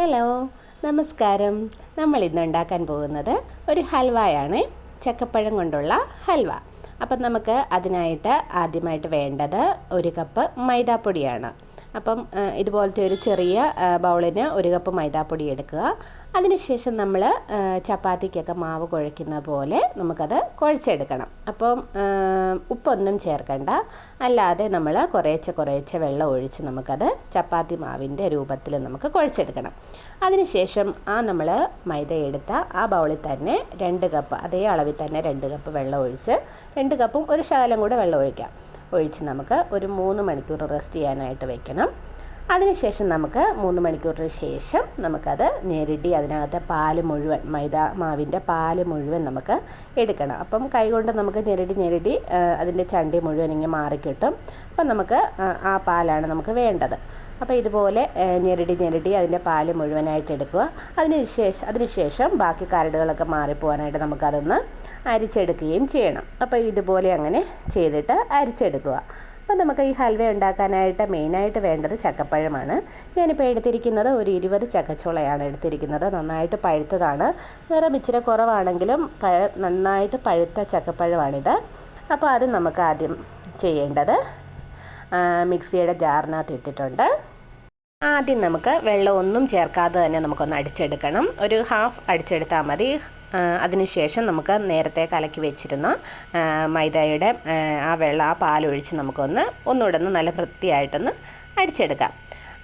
Hello നമസ്കാരം. നമ്മൾ ഇന്ന് ഉണ്ടാക്കാൻ പോകുന്നത് ഒരു ഹൽവയാണ്. ചക്കപ്പഴം കൊണ്ടുള്ള ഹൽവ. അപ്പം നമുക്ക് അതിനായിട്ട് ആദ്യമായിട്ട് വേണ്ടത് ഒരു കപ്പ് മൈദാപ്പൊടിയാണ്. അപ്പം ഇതുപോലത്തെ ഒരു ചെറിയ ബൗളിന് ഒരു കപ്പ് മൈദാപ്പൊടി എടുക്കുക. അതിനുശേഷം നമ്മൾ ചപ്പാത്തിക്കൊക്കെ മാവ് കുഴയ്ക്കുന്ന പോലെ നമുക്കത് കുഴച്ചെടുക്കണം. അപ്പം ഉപ്പൊന്നും ചേർക്കണ്ട. അല്ലാതെ നമ്മൾ കുറേശ്ശെ കുറേശ്ശെ വെള്ളം ഒഴിച്ച് നമുക്കത് ചപ്പാത്തി മാവിന്റെ രൂപത്തിൽ നമുക്ക് കുഴച്ചെടുക്കണം. അതിനുശേഷം ആ നമ്മൾ മൈദ എടുത്ത ആ ബൗളിൽ തന്നെ രണ്ട് കപ്പ് അതേ അളവിൽ തന്നെ രണ്ട് കപ്പ് വെള്ളം ഒഴിച്ച് രണ്ട് കപ്പും ഒരു ശകലം കൂടെ വെള്ളം ഒഴിക്കാം. ഒഴിച്ച് നമുക്ക് ഒരു മൂന്ന് മണിക്കൂർ റെസ്റ്റ് ചെയ്യാനായിട്ട് വെക്കണം. അതിനുശേഷം നമുക്ക് മൂന്ന് മണിക്കൂറിന് ശേഷം നമുക്കത് ഞെരടി അതിനകത്തെ പാൽ മുഴുവൻ മൈദ മാവിന്റെ പാൽ മുഴുവൻ നമുക്ക് എടുക്കണം. അപ്പം കൈകൊണ്ട് നമുക്ക് ഞെരടി ഞെരടി അതിന്റെ ചണ്ടി മുഴുവൻ ഇങ്ങനെ മാറിക്കിട്ടും. അപ്പം നമുക്ക് ആ, പാലാണ് നമുക്ക് വേണ്ടത്. അപ്പോൾ ഇതുപോലെ ഞെരടി ഞെരടി അതിന്റെ പാൽ മുഴുവനായിട്ട് എടുക്കുക. അതിനുശേഷം അതിനുശേഷം ബാക്കി കരടുകളൊക്കെ മാറിപ്പോകാനായിട്ട് നമുക്കതൊന്ന് അരിച്ചെടുക്കുകയും ചെയ്യണം. അപ്പോൾ ഇതുപോലെ അങ്ങനെ ചെയ്തിട്ട് അരിച്ചെടുക്കുക. അപ്പോൾ നമുക്ക് ഈ ഹൽവ ഉണ്ടാക്കാനായിട്ട് മെയിനായിട്ട് വേണ്ടത് ചക്കപ്പഴമാണ്. ഞാനിപ്പോൾ എടുത്തിരിക്കുന്നത് ഒരു ഇരുപത് ചക്കച്ചുളയാണ് എടുത്തിരിക്കുന്നത്. നന്നായിട്ട് പഴുത്തതാണ്. നിറം ഇച്ചിരി കുറവാണെങ്കിലും പഴ നന്നായിട്ട് പഴുത്ത ചക്കപ്പഴമാണിത്. അപ്പോൾ അത് നമുക്ക് ആദ്യം ചെയ്യേണ്ടത് മിക്സിയുടെ ജാറിനകത്ത് ഇട്ടിട്ടുണ്ട്. ആദ്യം നമുക്ക് വെള്ളം ഒന്നും ചേർക്കാതെ തന്നെ നമുക്കൊന്ന് അടിച്ചെടുക്കണം. ഒരു ഹാഫ് അടിച്ചെടുത്താൽ മതി. അതിനുശേഷം നമുക്ക് നേരത്തെ കലക്കി വെച്ചിരുന്ന മൈദയുടെ ആ, വെള്ളം ആ പാലൊഴിച്ച് നമുക്കൊന്ന് ഒന്നുകൂടെ ഒന്ന് നല്ല വൃത്തിയായിട്ടൊന്ന് അടിച്ചെടുക്കാം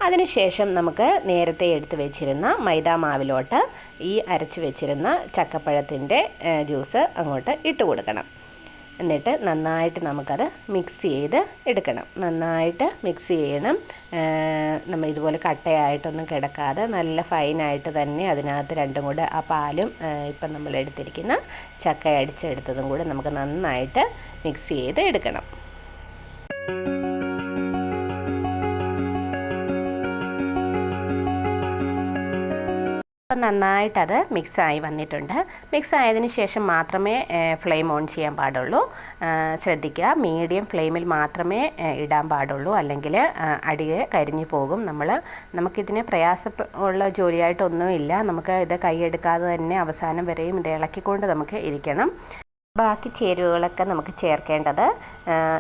അതിനുശേഷം നമുക്ക് നേരത്തെ എടുത്ത് വെച്ചിരുന്ന മൈദ മാവിലോട്ട് ഈ അരച്ച് വെച്ചിരുന്ന ചക്കപ്പഴത്തിന്റെ ജ്യൂസ് അങ്ങോട്ട് ഇട്ട് കൊടുക്കണം. എന്നിട്ട് നന്നായിട്ട് നമുക്കത് മിക്സ് ചെയ്ത് എടുക്കണം. നന്നായിട്ട് മിക്സ് ചെയ്യണം. നമ്മൾ ഇതുപോലെ കട്ടയായിട്ടൊന്നും കിടക്കാതെ നല്ല ഫൈനായിട്ട് തന്നെ അതിനകത്ത് രണ്ടും കൂടെ ആ പാലും ഇപ്പം നമ്മൾ എടുത്തിരിക്കുന്ന ചക്ക അടിച്ചെടുത്തതും കൂടെ നമുക്ക് നന്നായിട്ട് മിക്സ് ചെയ്ത് എടുക്കണം. അപ്പം നന്നായിട്ടത് മിക്സായി വന്നിട്ടുണ്ട്. മിക്സ് ആയതിന് ശേഷം മാത്രമേ ഫ്ലെയിം ഓൺ ചെയ്യാൻ പാടുള്ളൂ. ശ്രദ്ധിക്കുക. മീഡിയം ഫ്ലെയിമിൽ മാത്രമേ ഇടാൻ പാടുള്ളൂ. അല്ലെങ്കിൽ അടിയെ കരിഞ്ഞു പോകും നമ്മൾ നമുക്കിതിന് പ്രയാസ ഉള്ള ജോലിയായിട്ടൊന്നുമില്ല. നമുക്ക് ഇത് കൈയെടുക്കാതെ തന്നെ അവസാനം വരെയും ഇത് ഇളക്കിക്കൊണ്ട് നമുക്ക് ഇരിക്കണം. ബാക്കി ചേരുവകളൊക്കെ നമുക്ക് ചേർക്കേണ്ടത്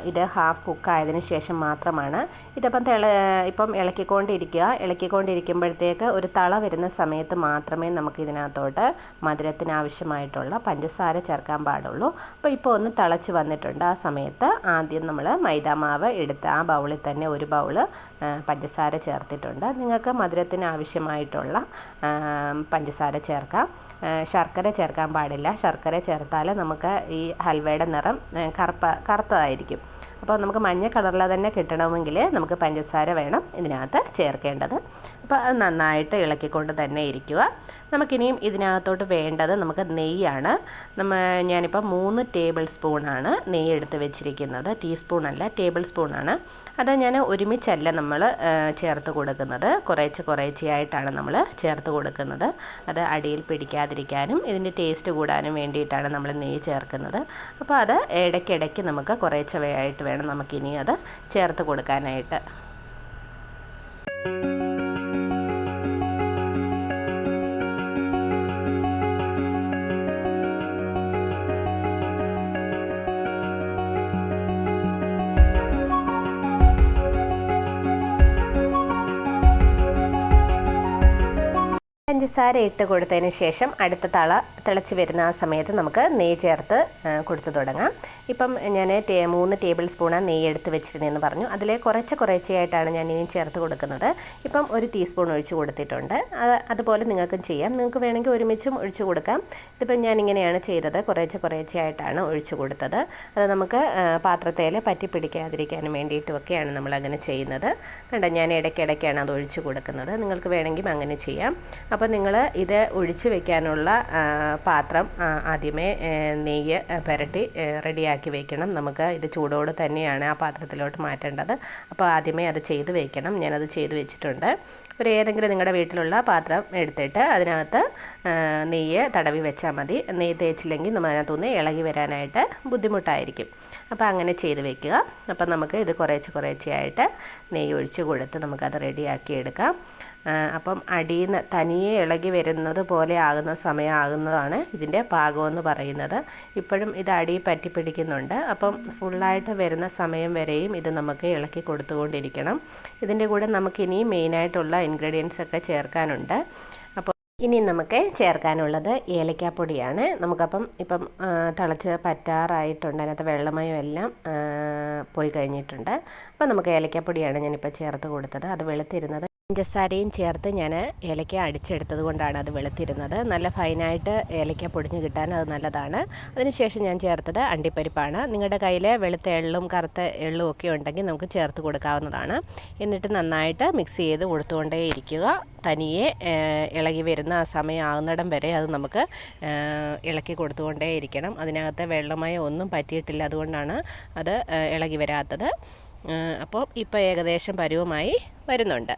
ഇത് ഹാഫ് കുക്കായതിനു ശേഷം മാത്രമാണ്. ഇതിപ്പം തിള ഇപ്പം ഇളക്കിക്കൊണ്ടിരിക്കുക. ഇളക്കിക്കൊണ്ടിരിക്കുമ്പോഴത്തേക്ക് ഒരു തള വരുന്ന സമയത്ത് മാത്രമേ നമുക്ക് ഇതിനകത്തോട്ട് മധുരത്തിന് ആവശ്യമായിട്ടുള്ള പഞ്ചസാര ചേർക്കാൻ പാടുള്ളൂ. അപ്പോൾ ഇപ്പോൾ ഒന്ന് തിളച്ച് വന്നിട്ടുണ്ട് ആ സമയത്ത് ആദ്യം നമ്മൾ മൈദാമാവ് എടുത്ത് ആ ബൗളിൽ തന്നെ ഒരു ബൗൾ പഞ്ചസാര ചേർത്തിട്ടുണ്ട്. നിങ്ങൾക്ക് മധുരത്തിന് ആവശ്യമായിട്ടുള്ള പഞ്ചസാര ചേർക്കാം. ശർക്കര ചേർക്കാൻ പാടില്ല. ശർക്കര ചേർത്താൽ നമുക്ക് ഈ ഹൽവയുടെ നിറം കറുപ്പ കറുത്തതായിരിക്കും. അപ്പോൾ നമുക്ക് മഞ്ഞ കളറിൽ തന്നെ കിട്ടണമെങ്കിൽ നമുക്ക് പഞ്ചസാര വേണം ഇതിനകത്ത് ചേർക്കേണ്ടത്. അപ്പോൾ അത് നന്നായിട്ട് ഇളക്കിക്കൊണ്ട് തന്നെ ഇരിക്കുക. നമുക്കിനിയും ഇതിനകത്തോട്ട് വേണ്ടത് നമുക്ക് നെയ്യാണ്. നമ്മ ഞാനിപ്പോൾ മൂന്ന് ടേബിൾ സ്പൂണാണ് നെയ്യ് എടുത്ത് വെച്ചിരിക്കുന്നത്. ടീസ്പൂണല്ല ടേബിൾ സ്പൂണാണ് അത് ഞാൻ ഒരുമിച്ചല്ല നമ്മൾ ചേർത്ത് കൊടുക്കുന്നത്. കുറേച്ച് കുറേച്ചയായിട്ടാണ് നമ്മൾ ചേർത്ത് കൊടുക്കുന്നത്. അത് അടിയിൽ പിടിക്കാതിരിക്കാനും ഇതിന്റെ ടേസ്റ്റ് കൂടാനും വേണ്ടിയിട്ടാണ് നമ്മൾ നെയ്യ് ചേർക്കുന്നത്. അപ്പോൾ അത് ഇടയ്ക്കിടയ്ക്ക് നമുക്ക് കുറേശ്ശെയായിട്ട് വേണം നമുക്കിനി അത് ചേർത്ത് കൊടുക്കാനായിട്ട്. പഞ്ചസാര ഇട്ട് കൊടുത്തതിന് ശേഷം അടുത്ത തള തിളച്ച് വരുന്ന ആ സമയത്ത് നമുക്ക് നെയ്യ് ചേർത്ത് കൊടുത്തു തുടങ്ങാം. ഇപ്പം ഞാൻ മൂന്ന് ടേബിൾ സ്പൂണാണ് നെയ്യ് എടുത്ത് വെച്ചിരുന്നതെന്ന് പറഞ്ഞു. അതിൽ കുറച്ച് കുറേച്ചയായിട്ടാണ് ഞാൻ ഇനി ചേർത്ത് കൊടുക്കുന്നത്. ഇപ്പം ഒരു ടീസ്പൂൺ ഒഴിച്ച് കൊടുത്തിട്ടുണ്ട്. അത് അതുപോലെ നിങ്ങൾക്കും ചെയ്യാം. നിങ്ങൾക്ക് വേണമെങ്കിൽ ഒരുമിച്ചും ഒഴിച്ച് കൊടുക്കാം. ഇതിപ്പം ഞാൻ ഇങ്ങനെയാണ് ചെയ്തത്. കുറേശ്ശെ കുറേച്ചയായിട്ടാണ് ഒഴിച്ച് കൊടുത്തത്. അത് നമുക്ക് പാത്രത്തിൽ പറ്റി പിടിക്കാതിരിക്കാനും വേണ്ടിയിട്ടുമൊക്കെയാണ് നമ്മൾ അങ്ങനെ ചെയ്യുന്നത്. കണ്ട? ഞാൻ ഇടയ്ക്കിടയ്ക്കാണ് അത് ഒഴിച്ചു കൊടുക്കുന്നത്. നിങ്ങൾക്ക് വേണമെങ്കിൽ അങ്ങനെ ചെയ്യാം. അപ്പോൾ നിങ്ങൾ ഇത് ഒഴിച്ച് വെക്കാനുള്ള പാത്രം ആദ്യമേ നെയ്യ് പുരട്ടി റെഡിയാക്കി വെക്കണം. നമുക്ക് ഇത് ചൂടോട് തന്നെയാണ് ആ പാത്രത്തിലോട്ട് മാറ്റേണ്ടത്. അപ്പോൾ ആദ്യമേ അത് ചെയ്ത് വെക്കണം. ഞാനത് ചെയ്ത് വെച്ചിട്ടുണ്ട്. ഒരു ഏതെങ്കിലും നിങ്ങളുടെ വീട്ടിലുള്ള പാത്രം എടുത്തിട്ട് അതിനകത്ത് നെയ്യ് തടവി വെച്ചാൽ മതി. നെയ്യ് തേച്ചില്ലെങ്കിൽ നമ്മൾ അതിനകത്തുനിന്ന് ഇളകി വരാനായിട്ട് ബുദ്ധിമുട്ടായിരിക്കും. അപ്പോൾ അങ്ങനെ ചെയ്ത് വെക്കുക. അപ്പോൾ നമുക്ക് ഇത് കുറേശ്ശെ കുറേശ്ശെയായിട്ട് നെയ്യ് ഒഴിച്ച് കൊടുത്ത് നമുക്കത് റെഡിയാക്കി എടുക്കാം. അപ്പം അടിയിൽ നിന്ന് തനിയെ ഇളകി വരുന്നത് പോലെ ആകുന്ന സമയമാകുന്നതാണ് ഇതിന്റെ പാകമെന്ന് പറയുന്നത്. ഇപ്പോഴും ഇത് അടി പറ്റി പിടിക്കുന്നുണ്ട്. അപ്പം ഫുള്ളായിട്ട് വരുന്ന സമയം വരെയും ഇത് നമുക്ക് ഇളക്കി കൊടുത്തുകൊണ്ടിരിക്കണം. ഇതിന്റെ കൂടെ നമുക്കിനി മെയിനായിട്ടുള്ള ഇൻഗ്രീഡിയൻസ് ഒക്കെ ചേർക്കാനുണ്ട്. ഇനി നമുക്ക് ചേർക്കാനുള്ളത് ഏലക്കാപ്പൊടിയാണ്. നമുക്കപ്പം ഇപ്പം തിളച്ച് പറ്റാറായിട്ടുണ്ട്. അതിനകത്ത് വെള്ളമയം എല്ലാം പോയി കഴിഞ്ഞിട്ടുണ്ട്. അപ്പം നമുക്ക് ഏലക്കാപ്പൊടിയാണ് ഞാനിപ്പോൾ ചേർത്ത് കൊടുത്തത്. അത് വെളുത്തിരുന്നത് പഞ്ചസാരയും ചേർത്ത് ഞാൻ ഏലക്ക അടിച്ചെടുത്തത് കൊണ്ടാണ് അത് വെളുത്തിരുന്നത്. നല്ല ഫൈനായിട്ട് ഏലക്ക പൊടിഞ്ഞ് കിട്ടാൻ അത് നല്ലതാണ്. അതിനുശേഷം ഞാൻ ചേർത്തത് അണ്ടിപ്പരിപ്പാണ്. നിങ്ങളുടെ കയ്യിൽ വെളുത്ത എള്ളും കറുത്ത എള്ളും ഒക്കെ ഉണ്ടെങ്കിൽ നമുക്ക് ചേർത്ത് കൊടുക്കാവുന്നതാണ്. എന്നിട്ട് നന്നായിട്ട് മിക്സ് ചെയ്ത് കൊടുത്തുകൊണ്ടേ ഇരിക്കുക. തനിയെ ഇളകി വരുന്ന ആ സമയമാകുന്നിടം വരെ അത് നമുക്ക് ഇളക്കി കൊടുത്തുകൊണ്ടേ ഇരിക്കണം. അതിനകത്ത് വെള്ളമായി ഒന്നും പറ്റിയിട്ടില്ല അതുകൊണ്ടാണ് അത് ഇളകി വരാത്തത്. അപ്പോൾ ഇപ്പോൾ ഏകദേശം പരുവമായി വരുന്നുണ്ട്.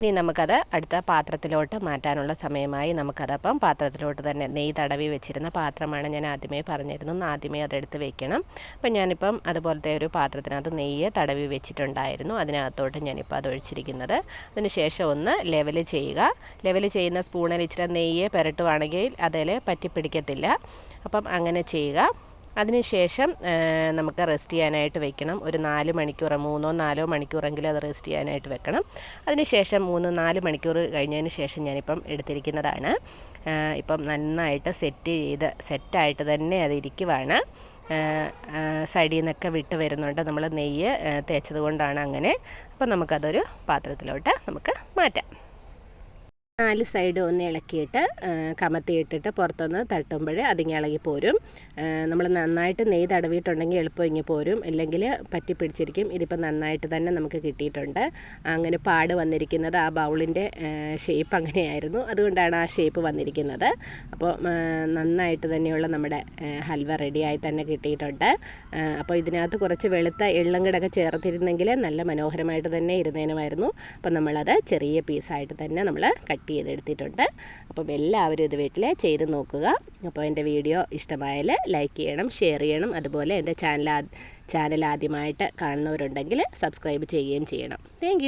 ഇനി നമുക്കത് അടുത്ത പാത്രത്തിലോട്ട് മാറ്റാനുള്ള സമയമായി നമുക്കതപ്പം പാത്രത്തിലോട്ട് തന്നെ നെയ്യ് തടവി വെച്ചിരുന്ന പാത്രമാണ് ഞാൻ ആദ്യമേ പറഞ്ഞിരുന്നു ആദ്യമേ അതെടുത്ത് വെക്കണം. അപ്പം ഞാനിപ്പം അതുപോലത്തെ ഒരു പാത്രത്തിനകത്ത് നെയ്യ് തടവി വെച്ചിട്ടുണ്ടായിരുന്നു. അതിനകത്തോട്ട് ഞാനിപ്പോൾ അത് ഒഴിച്ചിരിക്കുന്നത്. അതിനുശേഷം ഒന്ന് ലെവൽ ചെയ്യുക. ലെവൽ ചെയ്യുന്ന സ്പൂണിൽ ഇച്ചിരി നെയ്യ് പുരട്ടുവാണെങ്കിൽ അതിൽ പറ്റിപ്പിടിക്കത്തില്ല. അപ്പം അങ്ങനെ ചെയ്യുക. അതിനുശേഷം നമുക്ക് റെസ്റ്റ് ചെയ്യാനായിട്ട് വെക്കണം. ഒരു നാല് മണിക്കൂർ മൂന്നോ നാലോ മണിക്കൂറെങ്കിലും അത് റെസ്റ്റ് ചെയ്യാനായിട്ട് വെക്കണം. അതിനുശേഷം മൂന്ന് നാല് മണിക്കൂർ കഴിഞ്ഞതിന് ശേഷം ഞാനിപ്പം എടുത്തിരിക്കുന്നതാണ്. ഇപ്പം നന്നായിട്ട് സെറ്റ് ചെയ്ത് സെറ്റായിട്ട് തന്നെ അത് ഇരിക്കുവാണ്. സൈഡിൽ നിന്നൊക്കെ വിട്ട് വരുന്നുണ്ട്. നമ്മൾ നെയ്യ് തേച്ചത് കൊണ്ടാണ് അങ്ങനെ. അപ്പം നമുക്കതൊരു പാത്രത്തിലോട്ട് നമുക്ക് മാറ്റാം. നാല് സൈഡ് ഒന്ന് ഇളക്കിയിട്ട് കമത്തി കമത്തിയിട്ടിട്ട് പുറത്തൊന്ന് തട്ടുമ്പോൾ അതിങ്ങി ഇളകി പോരും. നമ്മൾ നന്നായിട്ട് നെയ് തടവിയിട്ടുണ്ടെങ്കിൽ എളുപ്പം ഇങ്ങി പോരും. ഇല്ലെങ്കിൽ പറ്റി പിടിച്ചിരിക്കും. ഇതിപ്പോൾ നന്നായിട്ട് തന്നെ നമുക്ക് കിട്ടിയിട്ടുണ്ട്. അങ്ങനെ പാട് വന്നിരിക്കുന്നത് ആ ബൗളിന്റെ ഷേപ്പ് അങ്ങനെയായിരുന്നു. അതുകൊണ്ടാണ് ആ ഷേപ്പ് വന്നിരിക്കുന്നത്. അപ്പോൾ നന്നായിട്ട് തന്നെയുള്ള നമ്മുടെ ഹൽവ റെഡിയായി തന്നെ കിട്ടിയിട്ടുണ്ട്. അപ്പോൾ ഇതിനകത്ത് കുറച്ച് വെളുത്ത എള്ളും കിടക്കെ ചേർത്തിരുന്നെങ്കിൽ നല്ല മനോഹരമായിട്ട് തന്നെ ഇരുന്നേനുമായിരുന്നു. അപ്പോൾ നമ്മളത് ചെറിയ പീസായിട്ട് തന്നെ നമ്മൾ കട്ട് ചെയ്തെടുത്തിട്ടുണ്ട്. അപ്പം എല്ലാവരും ഇത് വീട്ടിൽ ചെയ്ത് നോക്കുക. അപ്പോൾ എന്റെ വീഡിയോ ഇഷ്ടമായാൽ ലൈക്ക് ചെയ്യണം ഷെയർ ചെയ്യണം. അതുപോലെ എന്റെ ചാനൽ ചാനൽ ആദ്യമായിട്ട് കാണുന്നവരുണ്ടെങ്കിൽ സബ്സ്ക്രൈബ് ചെയ്യുകയും ചെയ്യണം. താങ്ക്